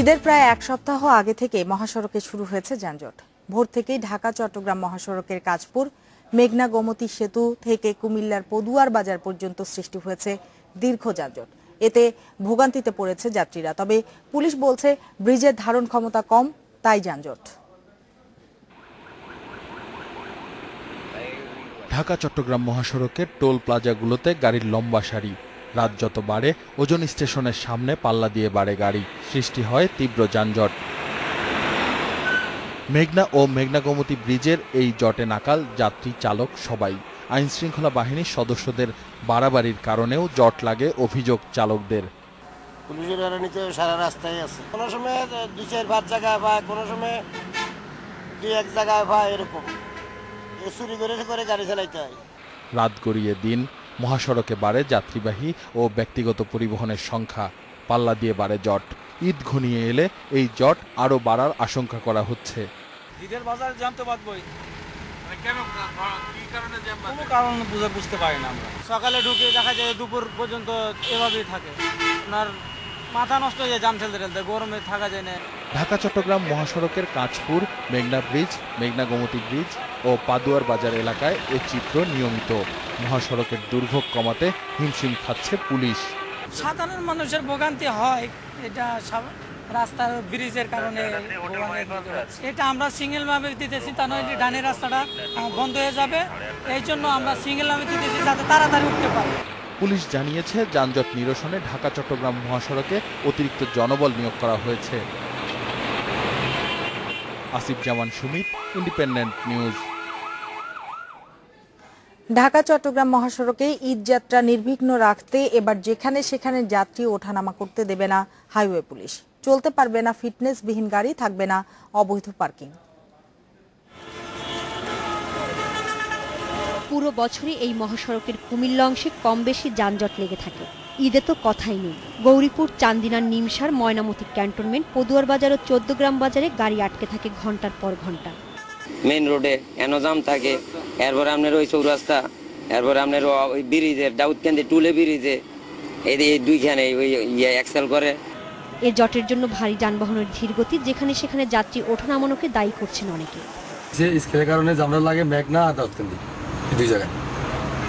ঈদের প্রায় এক সপ্তাহ আগে থেকে মহাসড়কে শুরু হয়েছে যানজট। ভোর থেকেই ঢাকা, চট্টগ্রাম মহাসড়কের কাজপুর মেঘনা, গোমতী সেতু থেকে কুমিল্লার পদুয়ার বাজার পর্যন্ত সৃষ্টি হয়েছে দীর্ঘ যানজট। এতে ভোগান্তিতে পড়েছে যাত্রীরা। তবে পুলিশ বলছে, ব্রিজের ধারণ ক্ষমতা কম, তাই যানজট। ঢাকা, চট্টগ্রাম মহাসড়কের টোল প্লাজাগুলোতে গাড়ির লম্বা সারি। রাত যত বাড়ে ওজন স্টেশনের সামনে পাল্লা দিয়ে বাড়ে গাড়ি। সৃষ্টি হয় তীব্র যানজট। মেঘনা ও মেঘনা গোমতী ব্রিজের এই জটে নাকাল যাত্রী চালক সবাই। আইন শৃঙ্খলা বাহিনীর সদস্যদের বাড়াবাড়ির কারণেও জট লাগে অভিযোগ চালকদের। পুলিশের নিতে সারা রাস্তায় আছে। কোনো সময় দুই চার পাঁচ জায়গায় পায় কোনো সময় দুই এক জায়গায় পায় এরকম। চুরি করে করে গাড়ি চালাইতে হয়। রাত গড়িয়ে দিন মহাসড়কে বাড়ে যাত্রীবাহী ও ব্যক্তিগত পরিবহনের সংখ্যা। পাল্লা দিয়ে বাড়ে জট। ঈদ ঘনিয়ে এলে এই জট আরও বাড়ার আশঙ্কা করা হচ্ছে। ঈদের বাজার জানতে পারবোই কোনো? কারণ বুঝে বুঝতে পারি না আমরা। সকালে ঢুকে দেখা যায় দুপুর পর্যন্ত এভাবেই থাকে। আপনার মাথা নষ্ট হয়ে যায় জাম ঠেলতে ঠেলতে গরমে থাকা যায় না। ঢাকা চট্টগ্রাম মহাসড়কের কাঁচপুর মেঘনা ব্রিজ মেঘনা গোমতী ব্রিজ ও পাদুয়ার বাজার এলাকায় এ চিত্র নিয়মিত। মহাসড়কের দুর্ভোগ কমাতে হিমশিম খাচ্ছে পুলিশ। সাধারণ মানুষের ভোগান্তি হয় এটা রাস্তার ব্রিজের কারণে এটা আমরা সিঙ্গেল ভাবে দিতেছি তা নয় ডানের রাস্তাটা বন্ধ হয়ে যাবে। এই জন্য আমরা সিঙ্গেল ভাবে দিতেছি যাতে তাড়াতাড়ি উঠতে পারে। পুলিশ জানিয়েছে যানজট নিরসনে ঢাকা চট্টগ্রাম মহাসড়কে অতিরিক্ত জনবল নিয়োগ করা হয়েছে। আসিফ জামান সুমিত ইন্ডিপেন্ডেন্ট নিউজ ঢাকা চট্টগ্রাম মহাসড়কে ঈদ যাত্রা নির্বিঘ্ন রাখতে এবার যেখানে সেখানে যাত্রী ওঠানামা করতে দেবে না হাইওয়ে পুলিশ। চলতে পারবে না ফিটনেসবিহীন গাড়ি থাকবে না অবৈধ পার্কিং। পুরো বছরই এই মহাসড়কের কুমিল্লা অংশে কম বেশি যানজট লেগে থাকে। ঈদে তো কথাই নেই। গৌরীপুর চান্দিনার নিমসার ময়নামতি ক্যান্টনমেন্ট পদুয়ার বাজার ও চোদ্দগ্রাম বাজারে গাড়ি আটকে থাকে ঘণ্টার পর ঘণ্টা। মেইন রোডে এনজাম থাকে এরপর আপনার ওই চৌরাস্তা এরপর আপনার ওই ব্রিজের দাউদকান্দি টুলে ব্রিজে এই এই দুইখানে ওই ইয়ে এক্সেল করে। এ জটের জন্য ভারী যানবাহনের ধীর গতি যেখানে সেখানে যাত্রী ওঠানামানোকে দায়ী করছেন অনেকে। যে স্কেলের কারণে জামটা লাগে মেঘনা আর দাউদকান্দি এই দুই জায়গায়?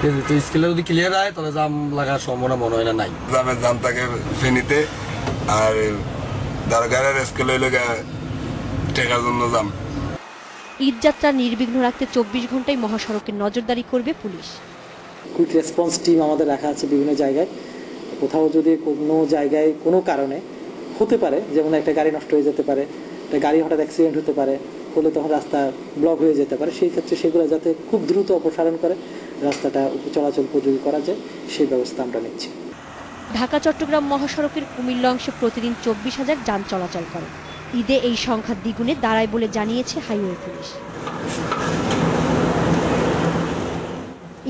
তো স্কেলে যদি ক্লিয়ার হয় তাহলে জাম লাগার সম্ভাবনা মনে হয় না নাই। জামের দাম থাকে ফেনিতে আর দরকারের স্কেল হইলে টেকার জন্য দাম ঈদযাত্রা নির্বিঘ্ন রাখতে চব্বিশ ঘন্টায় মহাসড়কে নজরদারি করবে পুলিশ। কুইক রেসপন্স টিম আমাদের রাখা আছে বিভিন্ন জায়গায়। কোথাও যদি কোনো জায়গায় কোনো কারণে হতে পারে যেমন একটা গাড়ি নষ্ট হয়ে যেতে পারে একটা গাড়ি হঠাৎ অ্যাক্সিডেন্ট হতে পারে হলে তখন রাস্তা ব্লক হয়ে যেতে পারে। সেই ক্ষেত্রে সেগুলো যাতে খুব দ্রুত অপসারণ করে, রাস্তাটা চলাচল উপযোগী করা যায় সেই ব্যবস্থা আমরা নিচ্ছি। ঢাকা, চট্টগ্রাম মহাসড়কের কুমিল্লা অংশে প্রতিদিন চব্বিশ হাজার যান চলাচল করে। ঈদে এই সংখ্যা দ্বিগুণে দাঁড়ায় বলে জানিয়েছে highway police.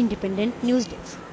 Independent news desk.